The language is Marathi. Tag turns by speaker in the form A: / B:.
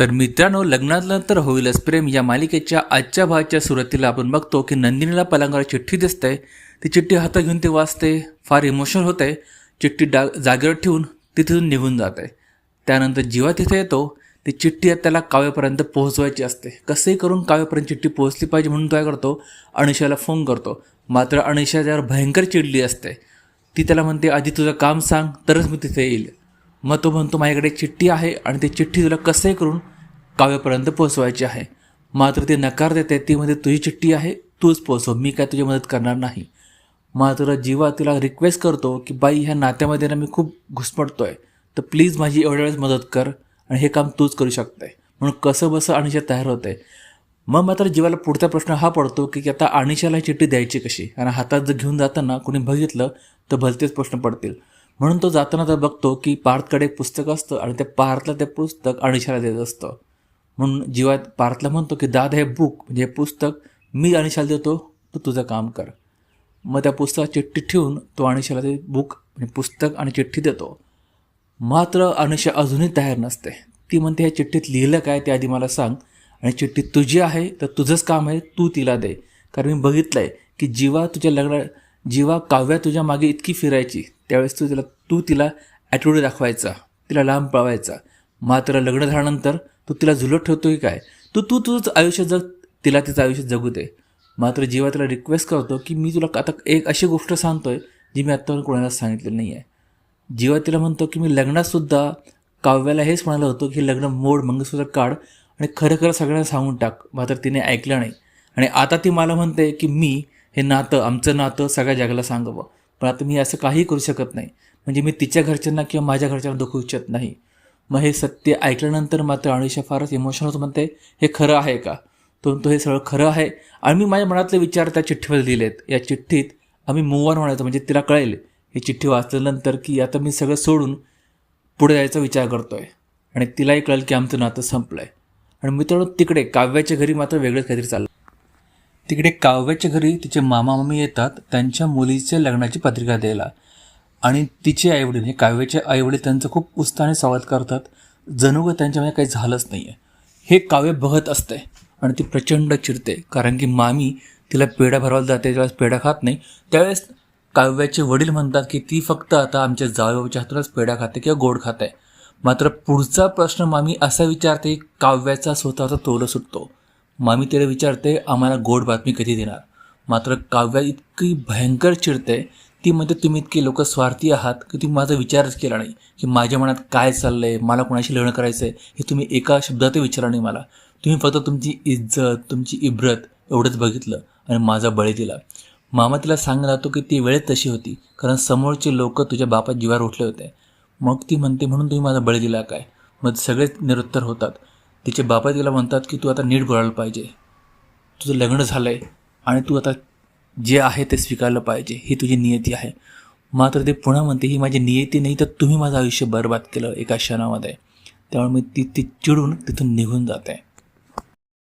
A: तर मित्रांनो लग्नानंतर होईलच. प्रेम या मालिकेच्या आजच्या भागाच्या सुरुवातीला आपण बघतो की नंदिनीला पलंगावर चिठ्ठी दिसते. ती चिठ्ठी हातात घेऊन ती वाचते. फार इमोशनल होते चिठ्ठी डा जागेवर ठेवून ती तिथून निघून जाते. त्यानंतर जेव्हा तिथे येतो. ती चिठ्ठी त्याला काव्यापर्यंत पोहोचवायची असते. कसंही करून काव्यापर्यंत चिठ्ठी पोहोचली पाहिजे म्हणून काय करतो? अनिशाला फोन करतो. मात्र अनिशा त्यावर भयंकर चिडली असते. ती त्याला म्हणते आधी तुझं काम सांग तरच मी तिथे येईल. मग तो म्हणतो माझ्याकडे चिठ्ठी आहे आणि ती चिठ्ठी तुला कसंही करून काव्यापर्यंत पोचवायची आहे? मात्र ते नकार देते ती म्हणते तुझी चिठ्ठी आहे तूच पोचव मी काय तुझी मदत करणार नाही. मात्र जीवा तिला रिक्वेस्ट करतो की बाई ह्या नात्यामध्ये ना मी खूप घुसमटतोय तर प्लीज माझी एवढ्या वेळेस मदत कर आणि हे काम तूच करू शकते. म्हणून कसं बसं अनिशा तयार होते. मग मात्र जीवाला पुढचा प्रश्न हा पडतो की आता अनिशाला चिठ्ठी द्यायची कशी? आणि हातात जर घेऊन जाताना कोणी बघितलं तर भलतेच प्रश्न पडतील. म्हणून तो जाताना तर बघतो की पार्थकडे एक पुस्तक असतं आणि त्या पार्थला ते पुस्तक अनिशाला देत असतं. म्हणून जीवात पार्थला म्हणतो की दादा हे बुक म्हणजे हे पुस्तक मी अनिशाला देतो तू तुझं काम कर. मग त्या पुस्तकात चिठ्ठी ठेवून तो अनिशाला ते बुक म्हणजे पुस्तक आणि चिठ्ठी देतो. मात्र अनिशा अजूनही तयार नसते. ती म्हणते ह्या चिठ्ठीत लिहिलं काय? ते आधी मला सांग. आणि चिठ्ठी तुझी आहे तर तुझंच काम आहे तू तिला दे. कारण मी बघितलं आहे की जीवा तुझ्या लग्न जीवा काव्या तुझ्या मागे इतकी फिरायची त्यावेळेस तू तिला तू तिला ॲटिट्यूड दाखवायचा. तिला लांब पळवायचा मात्र लग्न झाल्यानंतर तू तिला झुलत ठेवतोय काय? तू तू तुझंच आयुष्य जग तिला तिचं आयुष्य जगू दे. मात्र जेव्हा तिला रिक्वेस्ट करतो की मी तुला आता एक अशी गोष्ट सांगतोय जी मी आत्तावर कोणाला सांगितलेली नाही आहे जेव्हा तिला म्हणतो की मी लग्नातसुद्धा काव्याला हेच म्हणालं होतं की लग्न मोड मंगळसूत्र काढ आणि खरं खरं सगळ्यांना सांगून टाक. मात्र तिने ऐकलं नाही. आणि आता ती मला म्हणते की मी हे नातं आमचं नातं सगळ्या जगाला सांगावं. पण आता मी असं काही करू शकत नाही. म्हणजे मी तिच्या घरच्यांना किंवा माझ्या घरच्यांना दुखू इच्छित नाही. मग हे सत्य ऐकल्यानंतर मात्र अनुषा फारच इमोशनल म्हणते हे खरं आहे का? परंतु हे सगळं खरं आहे. आणि मी माझ्या मनातले विचार त्या चिठ्ठीवर दिलेत या चिठ्ठीत आम्ही मूव ऑन होण्याचं म्हणजे तिला कळेल. ही चिठ्ठी वाचल्यानंतर की आता मी सगळं सोडून पुढे जायचा विचार करतो आहे आणि तिलाही कळेल की आमचं नातं संपलं आहे आणि मित्रांनो तिकडे काव्याच्या घरी मात्र वेगळंच काहीतरी चाललं तिकडे काव्याच्या घरी तिचे मामा मामी येतात त्यांच्या मुलीच्या लग्नाची पत्रिका द्यायला. आणि तिचे आईवडील हे काव्याचे आईवडील त्यांचं खूप उत्साहाने स्वागत करतात. जणू का त्यांच्यामध्ये काही झालंच नाही आहे हे काव्य बघत असते आणि ती प्रचंड चिरते कारण की मामी तिला पेढा भरवायला जाते त्यावेळेस पेढा खात नाही त्यावेळेस काव्याचे वडील म्हणतात की ती फक्त आता आमच्या जावयाच्या हातूनच पेढा खाते किंवा गोड खाते. मात्र पुढचा प्रश्न मामी असा विचारते काव्याचा स्वतःचा तोल सुटतो. मामी तिला विचारते आम्हाला गोड बातमी कधी देणार? मात्र काव्या इतकी भयंकर चिडते ती म्हणते तुम्ही इतके लोक स्वार्थी आहात की तुम्ही माझा विचारच केला नाही की माझ्या मनात काय चाललं आहे मला कोणाशी लग्न करायचं आहे हे तुम्ही एका शब्दातही विचारलं नाही मला. तुम्ही फक्त तुमची इज्जत तुमची इब्रत एवढंच बघितलं आणि माझा बळी दिला. मामा तिला सांगत राहतो की ती वेळेत तशी होती कारण समोरचे लोक तुझ्या बापात जीवावर उठले होते. मग ती म्हणते म्हणून तुम्ही माझा बळी दिला काय? मग सगळेच निरुत्तर होतात. तिचे बापा तिला म्हणतात की तू आता नीट बोलायला पाहिजे. तुझं लग्न झालं आहे आणि तू आता जे आहे ते स्वीकारलं पाहिजे. ही तुझी नियती आहे. मात्र ते पुन्हा म्हणते ही माझी नियती नाही तर तुम्ही माझं आयुष्य बरबाद केलं एका क्षणामध्ये. त्यामुळे मी ती ती चिडून तिथून निघून जाते.